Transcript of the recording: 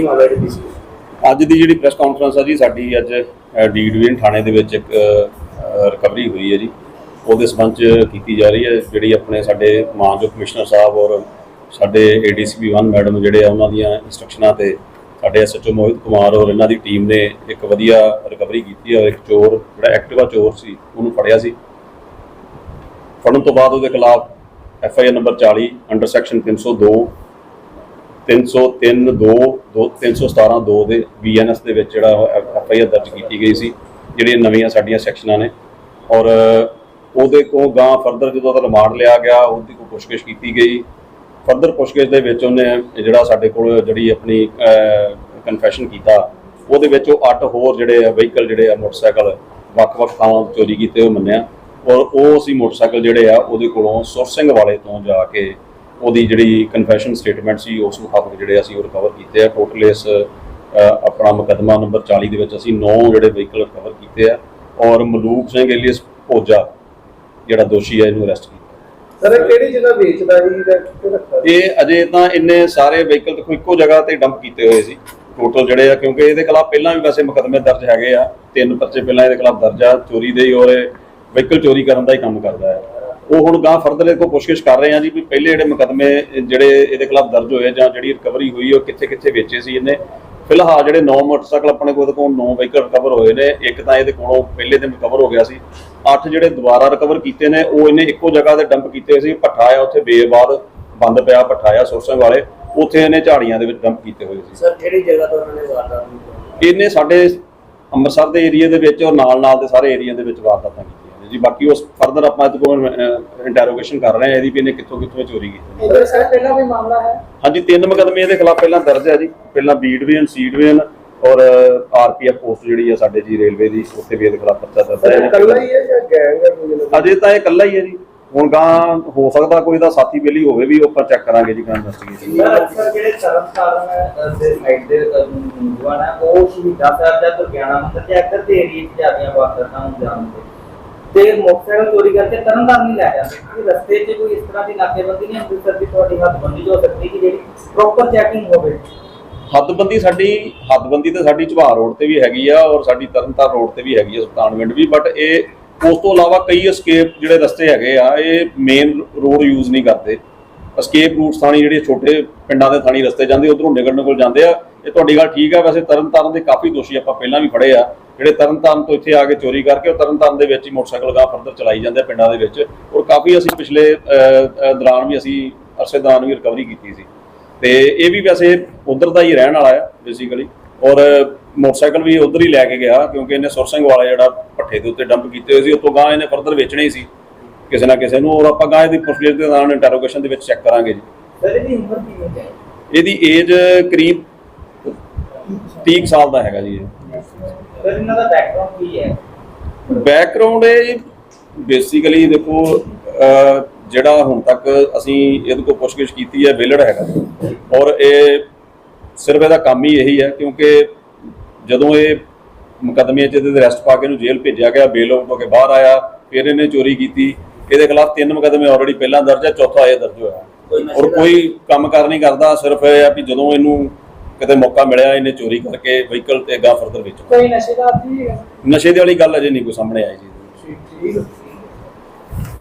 ਮਾਮਲਾ ਜੀ। ਅੱਜ ਦੀ ਜਿਹੜੀ ਪ੍ਰੈਸ ਕਾਨਫਰੰਸ ਆ ਜੀ, ਸਾਡੀ ਅੱਜ ਡੀ ਡਿਵੀਜ਼ਨ ਥਾਣੇ ਦੇ ਵਿੱਚ ਇੱਕ ਰਿਕਵਰੀ ਹੋਈ ਹੈ ਜੀ। ਉਹਦੇ ਸੰਬੰਧ ਚ ਕੀਤੀ ਜਾ ਰਹੀ ਹੈ, ਜਿਹੜੀ ਆਪਣੇ ਸਾਡੇ ਮਾਨਯੋਗ ਕਮਿਸ਼ਨਰ ਸਾਹਿਬ ਔਰ ਸਾਡੇ ਏਡੀਸੀਪੀ 1 ਮੈਡਮ ਜਿਹੜੇ ਆ, ਉਹਨਾਂ ਦੀਆਂ ਇਨਸਟਰਕਸ਼ਨਾਂ ਤੇ ਸਾਡੇ ਐਸਐਚਓ ਮੋਹਿਤ ਕੁਮਾਰ ਔਰ ਇਹਨਾਂ ਦੀ ਟੀਮ ਨੇ ਇੱਕ ਵਧੀਆ ਰਿਕਵਰੀ ਕੀਤੀ ਔਰ ਇੱਕ ਚੋਰ, ਜਿਹੜਾ ਐਕਟਿਵਾ ਚੋਰ ਸੀ, ਉਹਨੂੰ ਫੜਿਆ ਸੀ। ਫੜਨ ਤੋਂ ਬਾਅਦ ਉਹਦੇ ਖਿਲਾਫ F I R number 40 under section 302 303 2 317 2 ਦੇ ਬੀਐਨਐਸ ਦੇ ਵਿੱਚ ਜਿਹੜਾ ਐਫ ਆਈ ਆਰ ਦਰਜ ਕੀਤੀ ਗਈ ਸੀ, ਜਿਹੜੀਆਂ ਨਵੀਆਂ ਸਾਡੀਆਂ ਸੈਕਸ਼ਨਾਂ ਨੇ। ਔਰ ਉਹਦੇ ਕੋਲ ਗਾਂ ਫਰਦਰ ਜਦੋਂ ਉਹਦਾ ਰਿਮਾਂਡ ਲਿਆ ਗਿਆ, ਉਹਦੀ ਕੋਈ ਪੁੱਛਗਿੱਛ ਕੀਤੀ ਗਈ। ਫਰਦਰ ਪੁੱਛਗਿੱਛ ਦੇ ਵਿੱਚ ਉਹਨੇ ਜਿਹੜਾ ਸਾਡੇ ਕੋਲ ਜਿਹੜੀ ਆਪਣੀ ਕਨਫੈਸ਼ਨ ਕੀਤਾ, ਉਹਦੇ ਵਿੱਚ ਉਹ ਅੱਠ ਹੋਰ ਜਿਹੜੇ ਆ ਵਹੀਕਲ ਜਿਹੜੇ ਆ ਮੋਟਰਸਾਈਕਲ ਵੱਖ-ਵੱਖ ਥਾਵਾਂ ਤੋਂ ਚੋਰੀ ਕੀਤੇ ਹੋਏ ਮੰਨਿਆ। ਔਰ ਉਹ ਅਸੀਂ ਮੋਟਰਸਾਈਕਲ ਜਿਹੜੇ ਆ ਉਹਦੇ ਕੋਲੋਂ ਸੁਰਸਿੰਘ ਵਾਲੇ ਤੋਂ ਜਾ ਕੇ ਉਹਦੀ ਜਿਹੜੀ ਕਨਫੈਸ਼ਨ ਸਟੇਟਮੈਂਟ ਸੀ ਉਸ ਮੁਤਾਬਕ ਜਿਹੜੇ ਅਸੀਂ ਉਹ ਰਿਕਵਰ ਕੀਤੇ ਆ। ਟੋਟਲ ਇਸ ਆਪਣਾ ਮੁਕੱਦਮਾ ਨੰਬਰ 40 ਦੇ ਵਿੱਚ ਅਸੀਂ 9 ਜਿਹੜੇ ਵਹੀਕਲ ਰਿਕਵਰ ਕੀਤੇ ਆ ਔਰ ਮਲੂਕ ਸਿੰਘ ਏਲੀਅਸ ਭੋਜਾ ਜਿਹੜਾ ਦੋਸ਼ੀ ਹੈ ਇਹਨੂੰ ਅਰੈਸਟ ਕੀਤਾ। ਸਰ ਇਹ ਕਿਹੜੀ ਜਗ੍ਹਾ ਵੇਚਦਾ ਜੀ ਜਾਂ ਕਿੱਥੇ ਰੱਖਦਾ? ਇਹ ਅਜੇ ਤਾਂ ਇੰਨੇ ਸਾਰੇ ਵਹੀਕਲ ਦੇਖੋ ਇੱਕੋ ਜਗ੍ਹਾ ਤੇ ਡੰਪ ਕੀਤੇ ਹੋਏ ਸੀ। ਟੋਟਲ ਜਿਹੜੇ ਆ ਕਿਉਂਕਿ ਇਹਦੇ ਖਿਲਾਫ ਪਹਿਲਾਂ ਵੀ ਵੈਸੇ ਮੁਕੱਦਮੇ ਦਰਜ ਹੈਗੇ ਆ। ਤਿੰਨ ਪਰਚੇ ਪਹਿਲਾਂ ਇਹਦੇ ਖਿਲਾਫ ਦਰਜ ਆ। ਚੋਰੀ ਦੇ ਹੀ ਔਰ ਵਹੀਕਲ ਚੋਰੀ ਕਰਨ ਦਾ ਹੀ ਕੰਮ ਕਰਦਾ ਹੈ। ਉਹ ਹੁਣ ਗਾਂ ਫਰਦਰ ਇਹ ਕੋ ਪੁੱਛਗਿੱਛ ਕਰ ਰਹੇ ਆ ਜੀ ਵੀ ਪਹਿਲੇ ਜਿਹੜੇ ਮੁਕੱਦਮੇ ਜਿਹੜੇ ਇਹਦੇ ਖਿਲਾਫ ਦਰਜ ਹੋਏ ਜਾਂ ਜਿਹੜੀ ਰਿਕਵਰੀ ਹੋਈ ਉਹ ਕਿੱਥੇ ਕਿੱਥੇ ਵੇਚੇ ਸੀ ਇਹਨੇ। ਫਿਲਹਾਲ ਜਿਹੜੇ 9 ਮੋਟਰਸਾਈਕਲ ਆਪਣੇ ਕੋਲ ਕੋਲ 9 ਵਹੀਕਲ ਰਿਕਵਰ ਹੋਏ ਨੇ ਇੱਕ ਤਾਂ ਇਹਦੇ ਕੋਲੋਂ ਪਹਿਲੇ ਦਿਨ ਰਿਕਵਰ ਹੋ ਗਿਆ ਸੀ। ਅੱਠ ਜਿਹੜੇ ਦੁਬਾਰਾ ਰਿਕਵਰ ਕੀਤੇ ਨੇ ਉਹ ਇਹਨੇ ਇੱਕੋ ਜਗ੍ਹਾ ਤੇ ਡੰਪ ਕੀਤੇ ਸੀ ਭੱਠਾ ਆ ਉੱਥੇ ਬੇਬਾਦ ਬੰਦ ਪਿਆ ਭੱਠਾ ਆ ਸੁਰਸਾਂ ਵਾਲੇ ਉੱਥੇ ਇਹਨੇ ਝਾੜੀਆਂ ਦੇ ਵਿੱਚ ਡੰਪ ਕੀਤੇ ਹੋਏ ਸੀ। ਸਰ ਕਿਹੜੀ ਜਗ੍ਹਾ ਤੋਂ ਉਹਨਾਂ ਨੇ ਵਾਰਦਾਤ ਕੀਤੀ? ਇਹਨੇ ਸਾਡੇ ਅੰਮ੍ਰਿਤਸਰ ਦੇ ਏਰੀਆ ਦੇ ਵਿੱਚ ਔਰ ਨਾਲ ਨਾਲ ਦੇ ਸਾਰੇ ਏਰੀਆ ਦੇ ਵਿੱਚ ਵਾਰਦਾਤਾਂ ਕੀਤੀਆਂ। ਨੇ ਜੀ ਬਾਕੀ ਉਸ ਫਰਦਰ ਆਪਾਂ ਇਹਦੇ ਕੋਲ ਇੰਟਰੋਗੇਸ਼ਨ ਕਰ ਰਹੇ ਹਾਂ ਇਹਦੀ ਵੀ ਇਹਨੇ ਕਿੱਥੋਂ ਕਿੱਥੋਂ ਚੋਰੀ ਕੀਤੀ। ਇਹਦੇ ਸਰ ਪਹਿਲਾਂ ਵੀ ਮਾਮਲਾ ਹੈ? ਹਾਂਜੀ ਤਿੰਨ ਮੁਕੱਦਮੇ ਇਹਦੇ ਖਿਲਾਫ ਪਹਿਲਾਂ ਦਰਜ ਹੈ ਜੀ। ਪਹਿਲਾਂ ਬੀ ਡਿਵੀਜ਼ਨ ਸੀ ਡਿਵੀਜ਼ਨ ਔਰ ਆਰਪੀਐਫ ਪੋਸਟ ਜਿਹੜੀ ਹੈ ਸਾਡੇ ਜੀ ਰੇਲਵੇ ਦੀ ਉੱਥੇ ਵੀ ਇਹਦੇ ਖਿਲਾਫ ਪਰਚਾ ਦਰਜ ਹੈ। ਇਕੱਲਾ ਹੀ ਹੈ ਜਾਂ ਗੈਂਗ ਹੈ ਅਜੇ ਤਾਂ ਇਹ ਇਕੱਲਾ ਹੀ ਹੈ ਜੀ। ਹੁਣ ਗਾਂ ਹੋ ਸਕਦਾ ਕੋਈ ਦਾ ਸਾਥੀ ਬੇਲੀ ਹੋਵੇ ਵੀ ਉਹ ਆਪਾਂ ਚੈੱਕ ਕਰਾਂਗੇ ਜੀ ਗਾਂ ਇਨਵੈਸਟੀਗੇਸ਼ਨ ਸਰ ਅਕਸਰ ਜਿਹੜੇ ਚਰਨ ਕਾਰਨ ਦੇ ਸਾਈਡ ਦੇ ਨੌਜਵਾਨ ਹੈ ਉਹ ਸ਼ਹੀਦਾਂ ਸਾਹਿਬ ਦਾ ਦੁਰਗਿਆਨਾ ਮੰਦਿਰ ਤੇ ਅਕਸਰ ਦੇ ਏਰੀਏ 'ਚ ਜਾਂਦੀਆਂ ਵਾਰਦਾਤਾਂ ਨੂੰ ਜਾਣਦੇ ਤੇ ਮੋਟਰਸਾਈਕਲ ਚੋਰੀ ਕਰਕੇ ਤਰਨਤਾਰਨ ਨਹੀਂ ਲੈ ਜਾਂਦੇ। ਕਿ ਰਸਤੇ 'ਚ ਕੋਈ ਇਸ ਤਰ੍ਹਾਂ ਦੀ ਨਾਕੇਬੰਦੀ ਨਹੀਂ, ਅੰਮ੍ਰਿਤਸਰ ਦੀ ਤੁਹਾਡੀ ਹੱਥਬੰਦੀ ਜੋ ਸਕਦੀ ਕਿ ਜਿਹੜੀ ਪ੍ਰੋਪਰ ਚੈਕਿੰਗ ਹੋਵੇ। ਹੱਦਬੰਦੀ ਸਾਡੀ, ਹੱਦਬੰਦੀ ਤੇ ਸਾਡੀ ਝਬਾਰ ਰੋਡ ਤੇ ਵੀ ਹੈਗੀ ਆ ਔਰ ਸਾਡੀ ਤਰਨਤਾਰਨ ਰੋਡ ਤੇ ਵੀ ਹੈਗੀ ਆ ਸੁਲਤਾਨਵਿੰਡ ਵੀ ਬਟ ਇਹ ਉਸ ਤੋਂ ਇਲਾਵਾ ਕਈ escape ਜਿਹੜੇ ਰਸਤੇ ਹੈਗੇ ਆ, ਇਹ ਮੇਨ ਰੋਡ ਯੂਜ਼ ਨਹੀਂ ਕਰਦੇ। Escape ਰੂਟਸ ਥਾਣੀ ਜਿਹੜੇ ਛੋਟੇ ਪਿੰਡਾਂ ਦੇ ਥਾਣੀ ਰਸਤੇ ਜਾਂਦੇ, ਉਧਰੋਂ ਨਿਕਲਣ ਕੋਲ ਜਾਂਦੇ ਆ। ਇਹ ਤੁਹਾਡੀ ਗੱਲ ਠੀਕ ਆ, ਵੈਸੇ ਤਰਨਤਾਰਨ ਦੇ ਕਾਫੀ ਦੋਸ਼ੀ ਆਪਾਂ ਪਹਿਲਾਂ ਵੀ ਫੜੇ ਆ। ਜਿਹੜੇ ਤਰਨਤਾਰਨ ਤੋਂ ਇੱਥੇ ਆ ਕੇ ਚੋਰੀ ਕਰਕੇ ਉਹ ਤਰਨਤਾਰਨ ਦੇ ਵਿੱਚ ਹੀ ਮੋਟਰਸਾਈਕਲ ਗਾਂ ਫਰਦਰ ਚਲਾਈ ਜਾਂਦੇ ਆ ਪਿੰਡਾਂ ਦੇ ਵਿੱਚ। ਔਰ ਕਾਫੀ ਅਸੀਂ ਪਿਛਲੇ ਦੌਰਾਨ ਵੀ ਅਸੀਂ ਅਰਸੇ ਦੌਰਾਨ ਵੀ ਰਿਕਵਰੀ ਕੀਤੀ ਸੀ। ਤੇ ਇਹ ਵੀ ਵੈਸੇ ਉਧਰ ਦਾ ਹੀ ਰਹਿਣ ਵਾਲਾ ਆ ਬੇਸਿਕਲੀ ਔਰ ਮੋਟਰਸਾਈਕਲ ਵੀ ਉਧਰ ਹੀ ਲੈ ਕੇ ਗਿਆ, ਕਿਉਂਕਿ ਇਹਨੇ ਸੁਰਸਿੰਘ ਵਾਲਾ ਜਿਹੜਾ ਪੱਠੇ ਦੇ ਉੱਤੇ ਡੰਪ ਕੀਤੇ ਹੋਏ ਸੀ ਉਤੋਂ ਗਾਂ ਇਹਨੇ ਫਰਦਰ ਵੇਚਣੇ ਹੀ ਸੀ। ਕਿਸੇ ਨਾ ਕਿਸੇ ਨੂੰ ਔਰ ਆਪਾਂ ਗਾਂ ਇਹਦੀ ਪੁੱਛਗਿੱਛ ਦੇ ਦੌਰਾਨ ਇੰਟਰੋਗੇਸ਼ਨ ਦੇ ਵਿੱਚ ਚੈੱਕ ਕਰਾਂਗੇ ਜੀ। ਸਰ ਇਹਦੀ ਉਮਰ ਕਿੰਨੀ ਹੈ? ਇਹਦੀ ਏਜ ਕਰੀਬ 30 ਕੁ ਸਾਲ ਦਾ ਹੈਗਾ ਜੀ ਇਹ। ਸਰ ਇਹਨਾਂ ਦਾ ਬੈਕਗ੍ਰਾਉਂਡ ਕੀ ਹੈ? ਬੈਕਗ੍ਰਾਉਂਡ ਇਹ ਬੇਸਿਕਲੀ ਦੇਖੋ ਜਿਹੜਾ ਹੁਣ ਤੱਕ ਅਸੀਂ ਇਹਦੇ ਕੋਲ ਪੁੱਛਗਿੱਛ ਕੀਤੀ ਹੈ ਵਿਲੜ ਹੈਗਾ। ਔਰ ਇਹ ਸਿਰਫ ਇਹਦਾ ਕੰਮ ਹੀ ਇਹੀ ਹੈ ਕਿਉਂਕਿ ਜਦੋਂ ਇਹ ਮੁਕੱਦਮੇ 'ਚ ਇਹਦੇ ਅਰੈਸਟ ਪਾ ਕੇ ਇਹਨੂੰ ਜੇਲ੍ਹ ਭੇਜਿਆ ਗਿਆ ਬੇਲ ਆਊਟ ਹੋ ਕੇ ਬਾਹਰ ਆਇਆ ਫਿਰ ਇਹਨੇ ਚੋਰੀ ਕੀਤੀ। ਇਹਦੇ ਖਿਲਾਫ ਤਿੰਨ ਮੁਕੱਦਮੇ ਆਲਰੇਡੀ ਪਹਿਲਾਂ ਦਰਜ ਹੈ ਚੌਥਾ ਇਹ ਦਰਜ ਹੋਇਆ। ਔਰ ਕੋਈ ਕੰਮ ਕਰ ਨਹੀਂ ਕਰਦਾ ਸਿਰਫ ਇਹ ਆ ਵੀ ਜਦੋਂ ਇਹਨੂੰ ਕਿਤੇ ਮੌਕਾ ਮਿਲਿਆ ਇਹਨੇ ਚੋਰੀ ਕਰਕੇ ਵਹੀਕਲ ਤੇ ਅੱਗਾ ਫਰਦਰ ਵਿੱਚ। ਕੋਈ ਨਸ਼ੇ ਦਾ ਆਦੀ ਨਸ਼ੇ ਦੀ ਵਾਲੀ ਗੱਲ ਅਜੇ ਨਹੀਂ ਕੋਈ ਸਾਹਮਣੇ ਆਈ ਜੀ। ਠੀਕ ਠੀਕ।